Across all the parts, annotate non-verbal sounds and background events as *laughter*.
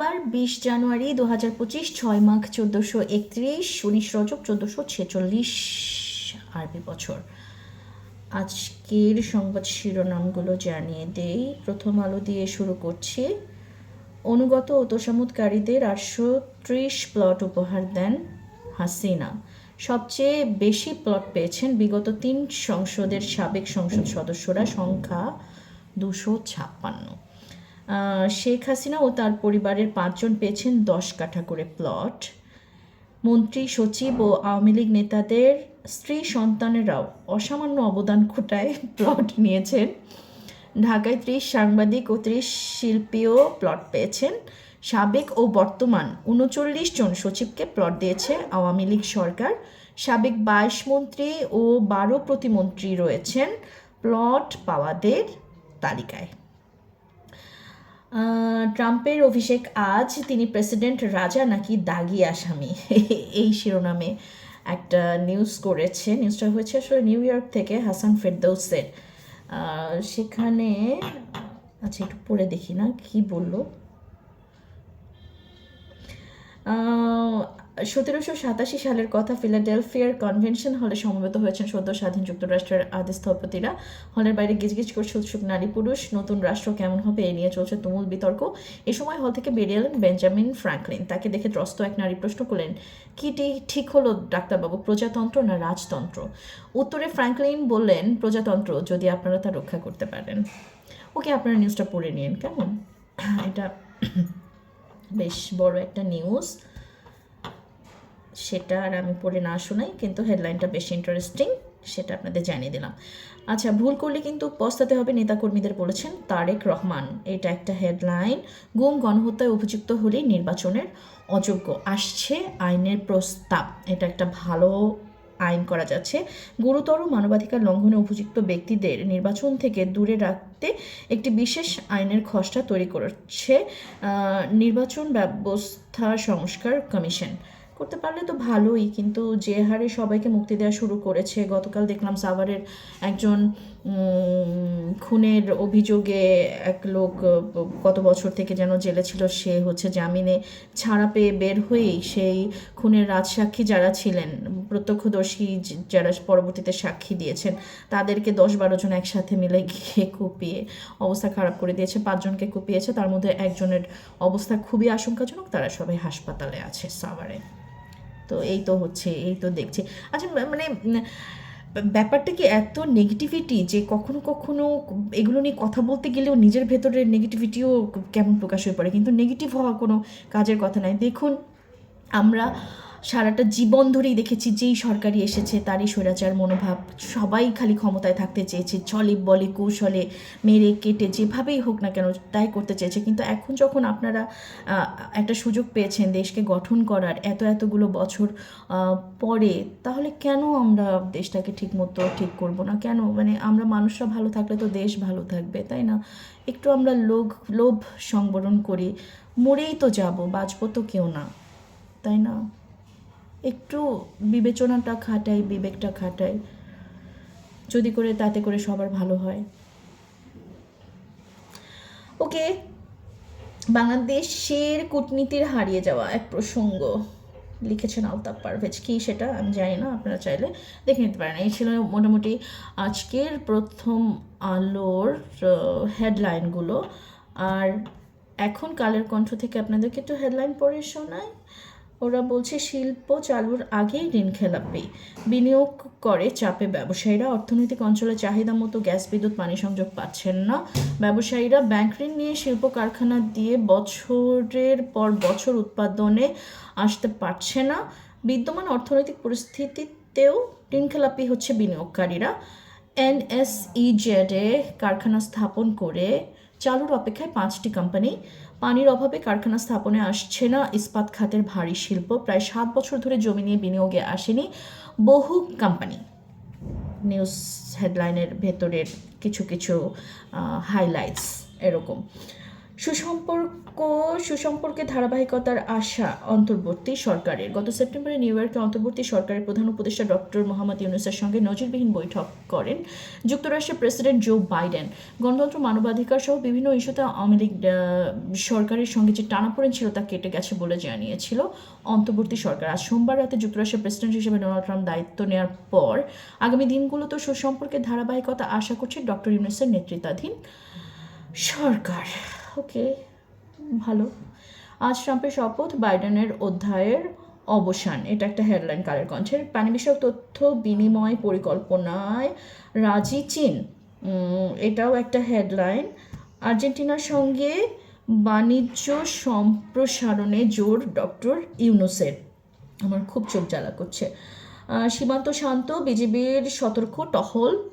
সোমবার বিশ জানুয়ারি দু হাজার পঁচিশ ছয় মাঘ চোদ্দোশো একত্রিশ, উনিশ রজব চোদ্দোশো ছেচল্লিশ আরবি বছর। আজকের সংবাদ শিরোনামগুলো জানিয়ে দেই। প্রথম আলো দিয়ে শুরু করছি। অনুগত ও তোষামতকারীদের আটশো ত্রিশ প্লট উপহার দেন হাসিনা। সবচেয়ে বেশি প্লট পেয়েছেন বিগত তিন সংসদের সাবেক সংসদ সদস্যরা, সংখ্যা দুশো ছাপ্পান্ন। শেখ হাসিনা ও তার পরিবারের পাঁচজন পেয়েছেন দশ কাঠা করে প্লট। মন্ত্রী, সচিব ও আওয়ামী লীগ নেতাদের স্ত্রী সন্তানেরাও অসামান্য অবদান ঘটায় প্লট নিয়েছেন। ঢাকায় ত্রিশ সাংবাদিক ও ত্রিশ শিল্পীও প্লট পেয়েছেন। সাবেক ও বর্তমান উনচল্লিশ জন সচিবকে প্লট দিয়েছে আওয়ামী লীগ সরকার। সাবেক বাইশ মন্ত্রী ও বারো প্রতিমন্ত্রী রয়েছেন। প্লট পাওয়াদের তালিকায়। ট্রাম্পের অভিষেক আজ তিনি প্রেসিডেন্ট রাজা নাকি দাগি আসামি? *laughs* এই শিরোনামে একটা নিউজ করেছে। নিউজটা হয়েছে আসলে নিউ ইয়র্ক থেকে হাসান ফেরদৌসের। সেখানে আচ্ছা একটু পড়ে দেখি না, কি বলল? সতেরোশো সাতাশি সালের কথা ফিলাডেলফিয়ার কনভেনশন হলে সমবেত হয়েছেন সদ্য স্বাধীন যুক্তরাষ্ট্রের আদি স্থপতিরা। হলের বাইরে গিজগিজ করছে উৎসুক নারী পুরুষ। নতুন রাষ্ট্র কেমন হবে এ নিয়ে চলছে তুমুল বিতর্ক। এ সময় হল থেকে বেরিয়ে এলেন বেঞ্জামিন ফ্র্যাঙ্কলিন। তাকে দেখে ত্রস্ত এক নারী প্রশ্ন করলেন, কি টি- ঠিক হলো ডাক্তারবাবু, প্রজাতন্ত্র না রাজতন্ত্র? উত্তরে ফ্র্যাঙ্কলিন বললেন, প্রজাতন্ত্র, যদি আপনারা তা রক্ষা করতে পারেন। ওকে, আপনারা নিউজটা পড়ে নিন কেমন? এটা বেশ বড় একটা নিউজ সেটা আর আমি পড়ে না শোনাই, কিন্তু হেডলাইনটা বেশি ইন্টারেস্টিং সেটা আপনাদের জানিয়ে দিলাম। আচ্ছা ভুল করলে কিন্তু পস্তাতে হবে, নেতাকর্মীদের বলেছেন তারেক রহমান। এটা একটা হেডলাইন গুম, গণহত্যায় অভিযুক্ত হলেই নির্বাচনের অযোগ্য। আসছে আইনের প্রস্তাব। এটা একটা ভালো আইন করা যাচ্ছে। গুরুতর মানবাধিকার লঙ্ঘনে অভিযুক্ত ব্যক্তিদের নির্বাচন থেকে দূরে রাখতে একটি বিশেষ আইনের খসড়া তৈরি করেছে নির্বাচন ব্যবস্থা সংস্কার কমিশন। করতে পারলে তো ভালোই, কিন্তু যে হারে সবাইকে মুক্তি দেওয়া শুরু করেছে, গতকাল দেখলাম সাভারের একজন খুনের অভিযোগে এক লোক কত বছর থেকে যেন জেলে ছিল, সে হচ্ছে জামিনে ছাড়া পেয়ে বের হয়েই সেই খুনের রাজসাক্ষী যারা ছিলেন, প্রত্যক্ষদর্শী যারা পরবর্তীতে সাক্ষী দিয়েছেন, তাদেরকে দশ বারো জন একসাথে মিলে গিয়ে কুপিয়ে অবস্থা খারাপ করে দিয়েছে পাঁচজনকে কুপিয়েছে, তার মধ্যে একজনের অবস্থা খুবই আশঙ্কাজনক, তারা সবাই হাসপাতালে আছে সাভারে। তো এই তো হচ্ছে, এই তো দেখছে। আচ্ছা মানে ব্যাপারটা কি এত নেগেটিভিটি যে কখনো কখনো এগুলো নিয়ে কথা বলতে গেলেও নিজের ভেতরের নেগেটিভিটিও কেমন প্রকাশ হয়ে পড়ে? কিন্তু নেগেটিভ হওয়া কোনো কাজের কথা নাই। দেখুন, আমরা সারাটা জীবন ধরেই দেখেছি যেই সরকারি এসেছে, তারই স্বৈরাচার মনোভাব। সবাই খালি ক্ষমতায় থাকতে চেয়েছে, চলে বলে কৌশলে মেরে কেটে যেভাবেই হোক না কেন তাই করতে চেয়েছে। কিন্তু এখন যখন আপনারা একটা সুযোগ পেয়েছেন দেশকে গঠন করার এত এতগুলো বছর পরে, তাহলে কেন আমরা দেশটাকে ঠিক মতো ঠিক করব না? কেন? মানে আমরা মানুষরা ভালো থাকলে তো দেশ ভালো থাকবে, তাই না? একটু আমরা লোভ লোভ সংবরণ করি, মরেই তো যাব, বাঁচবো তো কেউ না, তাই না? একটু বিবেচনাটা খাটাই, বিবেকটা খাটাই। যদি করে তাতে করে সবার ভালো হয়। ওকে, বাংলাদেশের কূটনীতির হারিয়ে যাওয়া এক প্রসঙ্গ লিখেছেন আলতাফ পারভেজ। কি সেটা? আমি জানি না, আপনারা চাইলে দেখে নিতে পারেন। এই ছিল মোটামুটি আজকের প্রথম আলোর হেডলাইনগুলো আর এখন কালের কণ্ঠ থেকে আপনাদেরকে একটু হেডলাইন পড়ে শোনায় ওরা বলছে শিল্প চালুর আগেই ঋণ খেলাপি বিনিয়োগ করে চাপে ব্যবসায়ীরা, অর্থনৈতিক অঞ্চলে চাহিদা মতো গ্যাস, বিদ্যুৎ, পানি সংযোগ পাচ্ছেন না। ব্যবসায়ীরা ব্যাংক ঋণ নিয়ে শিল্প কারখানা দিয়ে বছরের পর বছর উৎপাদনে আসতে পারছে না। বিদ্যমান অর্থনৈতিক পরিস্থিতিতেও ঋণ খেলাপি হচ্ছে বিনিয়োগকারীরা। এনএসইজেডে কারখানা স্থাপন করে চালুর অপেক্ষায় পাঁচটি কোম্পানি পানির অভাবে কারখানা স্থাপনে আসছে না। ইস্পাত খাতের ভারী শিল্প প্রায় সাত বছর ধরে জমি নিয়ে বিনিয়োগে আসেনি বহু কোম্পানি নিউজ হেডলাইনের ভেতরের কিছু কিছু হাইলাইটস এরকম। সুসম্পর্ক সুসম্পর্কে ধারাবাহিকতার আশা অন্তর্বর্তী সরকারের। গত সেপ্টেম্বরে নিউ ইয়র্কে অন্তর্বর্তী সরকারের প্রধান উপদেষ্টা ডক্টর মোহাম্মদ ইউনুসের সঙ্গে নজিরবিহীন বৈঠক করেন যুক্তরাষ্ট্রের প্রেসিডেন্ট জো বাইডেন। গণতন্ত্র, মানবাধিকার সহ বিভিন্ন ইস্যুতে আওয়ামী লীগ সরকারের সঙ্গে যে টানাপোড়েন ছিল তা কেটে গেছে বলে জানিয়েছিল অন্তর্বর্তী সরকার। আজ সোমবার রাতে যুক্তরাষ্ট্রের প্রেসিডেন্ট হিসেবে ডোনাল্ড ট্রাম্প দায়িত্ব নেওয়ার পর আগামী দিনগুলোতে সুসম্পর্কে ধারাবাহিকতা আশা করছে ডক্টর ইউনুসের নেতৃত্বাধীন সরকার। ওকে, ভালো। আজ ট্রাম্পের শপথ বাইডেনের অধ্যায়ের অবসান। এটা একটা হেডলাইন কালের কণ্ঠের। পানি বিষয়ক তথ্য বিনিময় পরিকল্পনায় রাজি চীন। এটাও একটা হেডলাইন। আর্জেন্টিনার সঙ্গে বাণিজ্য সম্প্রসারণে জোর ডক্টর ইউনুসের। আমার খুব চোখ জ্বালা করছে। সীমান্ত শান্ত বিজিবির সতর্ক টহল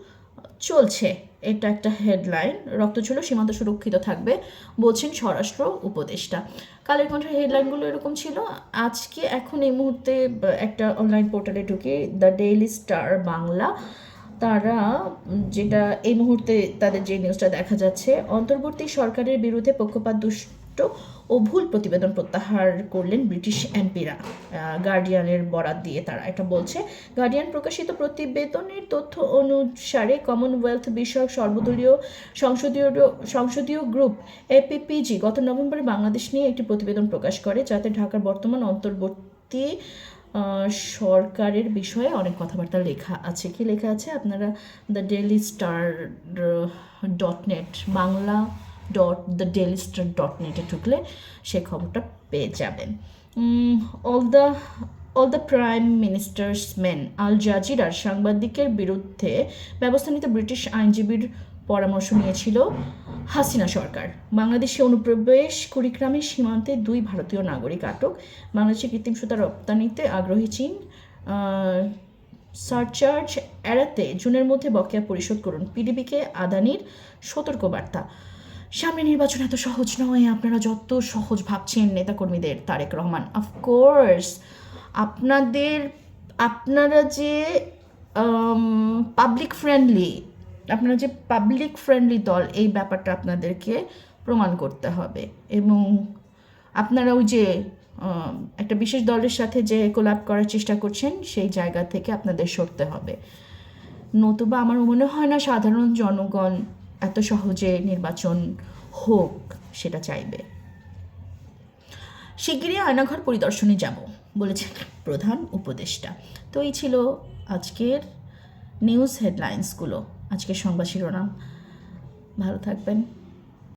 চলছে। এটা একটা হেডলাইন রক্ত ছিল সীমান্ত সুরক্ষিত থাকবে বলছেন স্বরাষ্ট্র উপদেষ্টা। কালের কণ্ঠের হেডলাইনগুলো এরকম ছিল, আজকে এখন এই মুহূর্তে একটা অনলাইন পোর্টালে ঢুকে দ্য ডেইলি স্টার বাংলা, তারা যেটা এই মুহূর্তে তাদের যে নিউজটা দেখা যাচ্ছে, অন্তর্বর্তী সরকারের বিরুদ্ধে পক্ষপাত দুষ্ট ও ভুল প্রতিবেদন প্রত্যাহার করলেন ব্রিটিশ এমপিরা। গার্ডিয়ানের বরাত দিয়ে তারা এটা বলছে। গার্ডিয়ান প্রকাশিত প্রতিবেদনের তথ্য অনুসারে কমনওয়েলথ বিষয়ক সর্বদলীয় সংসদীয় সংসদীয় গ্রুপ এপিপিজি গত নভেম্বরে বাংলাদেশ নিয়ে একটি প্রতিবেদন প্রকাশ করে, যাতে ঢাকার বর্তমান অন্তর্বর্তী সরকারের বিষয়ে অনেক কথাবার্তা লেখা আছে। কি লেখা আছে? আপনারা the daily star dot net Bangla dot the daily star dot নেটে ঢুকলে সেই খবরটা পেয়ে যাবেন। All the all the prime ministers men আল জাজিরার সাংবাদিকের বিরুদ্ধে ব্যবস্থা নিতে ব্রিটিশ আইনজীবীর পরামর্শ নিয়েছিল হাসিনা সরকার। বাংলাদেশে অনুপ্রবেশ কুড়িগ্রামের সীমান্তে দুই ভারতীয় নাগরিক আটক। বাংলাদেশে কৃত্রিম সুতা রপ্তানিতে আগ্রহী চীন সারচার্জ এড়াতে জুনের মধ্যে বকেয়া পরিশোধ করুন। পিডিবিকে আদানির সতর্কবার্তা। সামনে নির্বাচন এত সহজ নয়, আপনারা যত সহজ ভাবছেন নেতাকর্মীদের, তারেক রহমান। অফকোর্স আপনাদের, আপনারা যে পাবলিক ফ্রেন্ডলি আপনারা যে পাবলিক ফ্রেন্ডলি দল, এই ব্যাপারটা আপনাদেরকে প্রমাণ করতে হবে। এবং আপনারা ওই যে একটা বিশেষ দলের সাথে যে কোলাপ করার চেষ্টা করছেন, সেই জায়গা থেকে আপনাদের সরতে হবে। নতুবা আমার মনে হয় না সাধারণ জনগণ এত সহজে নির্বাচন হোক, সেটা চাইবে। শিগগিরই আয়নাঘর পরিদর্শনে যাব, বলেছেন প্রধান উপদেষ্টা। তো এই ছিল আজকের নিউজ হেডলাইন্সগুলো আজকের সংবাদ শিরোনাম। ভালো থাকবেন।